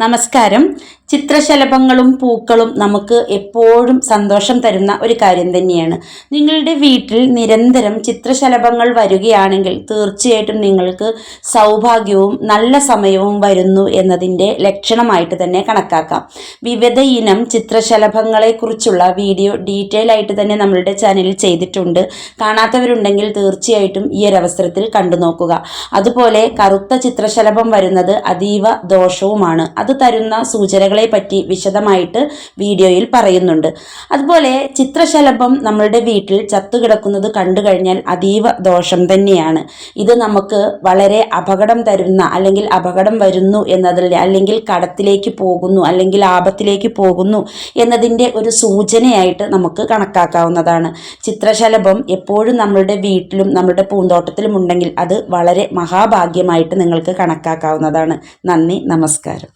നമസ്കാരം. ചിത്രശലഭങ്ങളും പൂക്കളും നമുക്ക് എപ്പോഴും സന്തോഷം തരുന്ന ഒരു കാര്യം തന്നെയാണ്. നിങ്ങളുടെ വീട്ടിൽ നിരന്തരം ചിത്രശലഭങ്ങൾ വരികയാണെങ്കിൽ തീർച്ചയായിട്ടും നിങ്ങൾക്ക് സൗഭാഗ്യവും നല്ല സമയവും വരുന്നു എന്നതിന്റെ ലക്ഷണമായിട്ട് തന്നെ കണക്കാക്കാം. വിവിധ ഇനം ചിത്രശലഭങ്ങളെക്കുറിച്ചുള്ള വീഡിയോ ഡീറ്റെയിൽ ആയിട്ട് തന്നെ നമ്മളുടെ ചാനലിൽ ചെയ്തിട്ടുണ്ട്. കാണാത്തവരുണ്ടെങ്കിൽ തീർച്ചയായിട്ടും ഈ ഒരു അവസരത്തിൽ കണ്ടു നോക്കുക അതുപോലെ കറുത്ത ചിത്രശലഭം വരുന്നത് അതീവ ദോഷവുമാണ്. അത് തരുന്ന സൂചനകളെ പറ്റി വിശദമായിട്ട് വീഡിയോയിൽ പറയുന്നുണ്ട്. അതുപോലെ ചിത്രശലഭം നമ്മളുടെ വീട്ടിൽ ചത്തുകിടക്കുന്നത് കണ്ടു കഴിഞ്ഞാൽ അതീവ ദോഷം തന്നെയാണ്. ഇത് നമുക്ക് വളരെ അപകടം തരുന്ന അല്ലെങ്കിൽ അപകടം വരുന്നു എന്നതിൽ അല്ലെങ്കിൽ കടത്തിലേക്ക് പോകുന്നു അല്ലെങ്കിൽ ആപത്തിലേക്ക് പോകുന്നു എന്നതിന്റെ ഒരു സൂചനയായിട്ട് നമുക്ക് കണക്കാക്കാവുന്നതാണ്. ചിത്രശലഭം എപ്പോഴും നമ്മളുടെ വീട്ടിലും നമ്മുടെ പൂന്തോട്ടത്തിലും ഉണ്ടെങ്കിൽ അത് വളരെ മഹാഭാഗ്യമായിട്ട് നിങ്ങൾക്ക് കണക്കാക്കാവുന്നതാണ്. നന്ദി നമസ്കാരം.